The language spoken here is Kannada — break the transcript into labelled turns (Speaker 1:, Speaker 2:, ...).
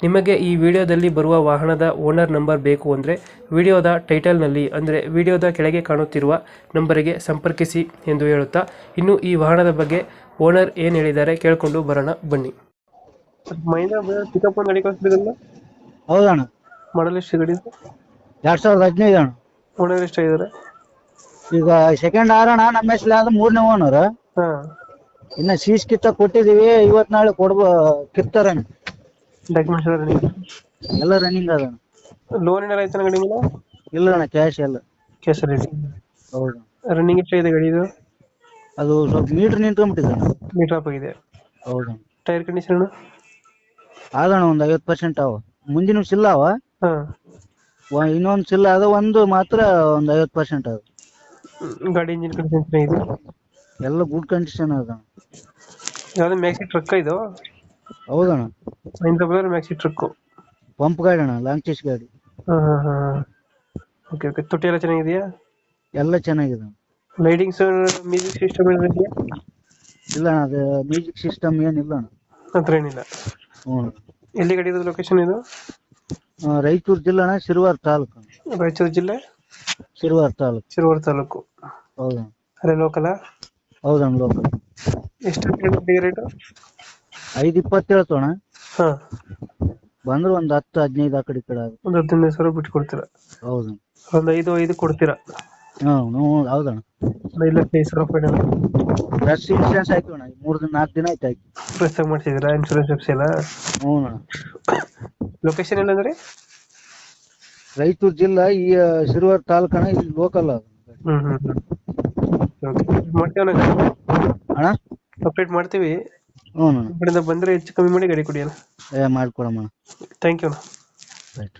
Speaker 1: ನಿಮಗೆ ಈ ವಿಡಿಯೋದಲ್ಲಿ ಬರುವ ವಾಹನದ ಓನರ್ ನಂಬರ್ ಬೇಕು ಅಂದರೆ ವಿಡಿಯೋದ ಟೈಟಲ್ನಲ್ಲಿ ಅಂದರೆ ವಿಡಿಯೋದ ಕೆಳಗೆ ಕಾಣುತ್ತಿರುವ ನಂಬರಿಗೆ ಸಂಪರ್ಕಿಸಿ ಎಂದು ಹೇಳುತ್ತಾ ಇನ್ನು ಈ ವಾಹನದ ಬಗ್ಗೆ ಓನರ್ ಏನು ಹೇಳಿದ್ದಾರೆ ಕೇಳಿಕೊಂಡು ಬರೋಣ ಬನ್ನಿ. ಮಹಿಂದ್ರ ಪಿಕಪ್ ಒಂದು ಗಾಡಿ ಕಳಿಸ್ಬಿಡಲ್ಲ
Speaker 2: ಹೌದಣ್ಣ
Speaker 1: ಮಾಡಲ್ ಎಷ್ಟು ಗಾಡಿ
Speaker 2: ಎರಡ್ ಸಾವಿರದ ಹದಿನೈದು ಅಣ್ಣ.
Speaker 1: ಓನರ್
Speaker 2: ಈಗ ಸೆಕೆಂಡ್ ಆರಣ ನಮ್ಮ ಹೆಸರು ಆದ ಮೂರನೇ ಓನರ್
Speaker 1: ಹಾಂ.
Speaker 2: ಇನ್ನ ಸೀಸ್ ಕಿತ್ತ ಕೊಟ್ಟಿದೀವಿ ಇವತ್ ನಾಳೆ ಕೊಡ್ಬ ಕಿತ್ತಾರ
Speaker 1: ಡಾಕ್ಯುಮೆಂಟ್ಸ್ ಎಲ್ಲ ರನ್ನಿಂಗ್
Speaker 2: ಎಲ್ಲ ರನ್ನಿಂಗ್ ಅದ
Speaker 1: ಲೋನ್ ಏನಾರ ಆಯ್ತಾನ ಗಾಡಿ ಮೇಲೆ?
Speaker 2: ಇಲ್ಲ ಅಣ್ಣ ಕ್ಯಾಶ್ ಎಲ್ಲ.
Speaker 1: ಕ್ಯಾಶ್ ರೆಡಿ
Speaker 2: ಹೌದು.
Speaker 1: ರನ್ನಿಂಗ್ ಎಷ್ಟಾಗಿದೆ ಗಾಡಿ ಇದು?
Speaker 2: ಅದು ಸ್ವಲ್ಪ ಮೀಟರ್ ನಿಂತ್ಕೊಂಡ್ಬಿಟ್ಟಿದೆ ಅಣ್ಣ.
Speaker 1: ಮೀಟರ್ ಆಪ್ ಆಗಿದೆ
Speaker 2: ಹೌದು
Speaker 1: ಟೈರ್ ಕಂಡೀಷನ್
Speaker 2: ಆದಣ್ಣ ಒಂದು ಐವತ್ತು ಪರ್ಸೆಂಟ್ ಅವ. ಮುಂದಿನ ಸಿಲ್ಲ ಅವ.
Speaker 1: ಹಾಂ.
Speaker 2: ವ- ಇನ್ನೊಂದ್ ಸಿಲ್ಲ ಅದ ಒಂದು ಮಾತ್ರ ಒಂದು ಐವತ್ತು ಪರ್ಸೆಂಟ್ ಅದು.
Speaker 1: ಗಾಡಿ ಇಂಜಿನ್ ಕಂಡೀಷನ್ ಚೆನ್ನಾಗಿದೆ.
Speaker 2: ಎಲ್ಲ ಗುಡ್ ಕಂಡೀಷನ್ ಅದ
Speaker 1: ಯಾವ್ದು ಮ್ಯಾಕ್ಸಿ ಟ್ರಕ್ ಇದು?
Speaker 2: ಹೌದಣ್ಣ.
Speaker 1: ಮಹೀಂದ್ರ ಬದಲು ಮ್ಯಾಕ್ಸಿ ಟ್ರಕ್ಕು
Speaker 2: ಪಂಪ್ ಗಾಡಿ ಅಣ್ಣ ಲಾಂಗ್ ಚೇಸ್ ಗಾಡಿ
Speaker 1: ಓಕೆ ಓಕೆ ತೊಟ್ಟಿ ಎಲ್ಲ ಚೆನ್ನಾಗಿದೆಯಾ
Speaker 2: ಎಲ್ಲ ಚೆನ್ನಾಗಿದೆ
Speaker 1: ಲೈಟಿಂಗ್ಸ್ ಮ್ಯೂಸಿಕ್ ಸಿಸ್ಟಮ್ ಇದೆಯಾ
Speaker 2: ಇಲ್ಲ ಅಣ್ಣ ಅದು ಮ್ಯೂಸಿಕ್ ಸಿಸ್ಟಮ್ ಏನಿಲ್ಲ ಅಣ್ಣ
Speaker 1: ಹತ್ರ ಏನಿಲ್ಲ
Speaker 2: ಹ್ಞೂ
Speaker 1: ಎಲ್ಲಿ ಗಾಡಿ ಇರೋದು ಲೊಕೇಶನ್ ಇದು
Speaker 2: ಆ, ರಾಯಚೂರು ಜಿಲ್ಲೆ ಅಣ್ಣ ಶಿರುವಾರ್ ತಾಲೂಕು
Speaker 1: ರಾಯಚೂರು ಜಿಲ್ಲೆ
Speaker 2: ಶಿರ್ವಾರ್ ತಾಲೂಕು
Speaker 1: ಶಿರವಾರ ತಾಲೂಕು
Speaker 2: ಹೌದು
Speaker 1: ಅರೆ ಲೋಕಲ
Speaker 2: ಹೌದಣ್ಣ ಲೋಕಲ್
Speaker 1: ಎಷ್ಟು ರೇಟ್
Speaker 2: ಐದು ಇಪ್ಪತ್ತು
Speaker 1: ಹಾಂ.
Speaker 2: ಒಂದ್ ಒಂದು ಹತ್ತು ಹದಿನೈದು ಆ ಕಡೆ ಈ ಕಡೆ ಆಗುತ್ತೆ.
Speaker 1: ಒಂದು ಹದಿನೈದು ಸಾವಿರ ಬಿಟ್ಟು ಕೊಡ್ತೀರಾ
Speaker 2: ಹೌದು.
Speaker 1: ಒಂದ್ ಐದು ಐದು ಕೊಡ್ತೀರಾ?
Speaker 2: ಹಾಂ ಹ್ಞೂ ಹೌದಣ್ಣ.
Speaker 1: ಒಂದು ಐದು ಲಕ್ಷ ಐದು ಸಾವಿರ ಫೈನಲ್
Speaker 2: ಆಯ್ತು ಅಣ್ಣ ಹಾಕಿವಣ್ಣ ಮೂರು ದಿನ ನಾಲ್ಕು ದಿನ ಆಯ್ತು ಆಯ್ತು.
Speaker 1: ಫ್ರೆಶ್ ಆಗಿ ಮಾಡ್ಸಿದ್ದೀರಾ? ಇನ್ಶೂರೆನ್ಸ್ ಎಫ್ಸಿ ಎಲ್ಲ
Speaker 2: ಹ್ಞೂ ಅಣ್ಣ
Speaker 1: ಲೊಕೇಶನ್ ಎಲ್ಲಂದ್ರೆ
Speaker 2: ರಾಯಚೂರು ಜಿಲ್ಲಾ ಈ ಆ, ತಾಲೂಕಣ ಇಲ್ಲಿ ಲೋಕಲ್ ಅದು.
Speaker 1: ಹ್ಮ್ ಹ್ಮ್ ಮಾಡ್ತೀವಿ
Speaker 2: ಅಣ್ಣ?
Speaker 1: ಅಪ್ಡೇಟ್ ಮಾಡ್ತೀವಿ.
Speaker 2: ಹ್ಞೂ ಅಣ್ಣ.
Speaker 1: ಕಡೆಯಿಂದ ಬಂದರೆ ಹೆಚ್ಚು ಕಮ್ಮಿ ಮಾಡಿ ಗಡಿ ಕೊಡಿ ಅಣ್ಣ
Speaker 2: ಏ ಮಾಡ್ಕೊಡಮ್ಮ
Speaker 1: ಥ್ಯಾಂಕ್ ಯು ಅಣ್ಣ.
Speaker 2: ರೈಟ್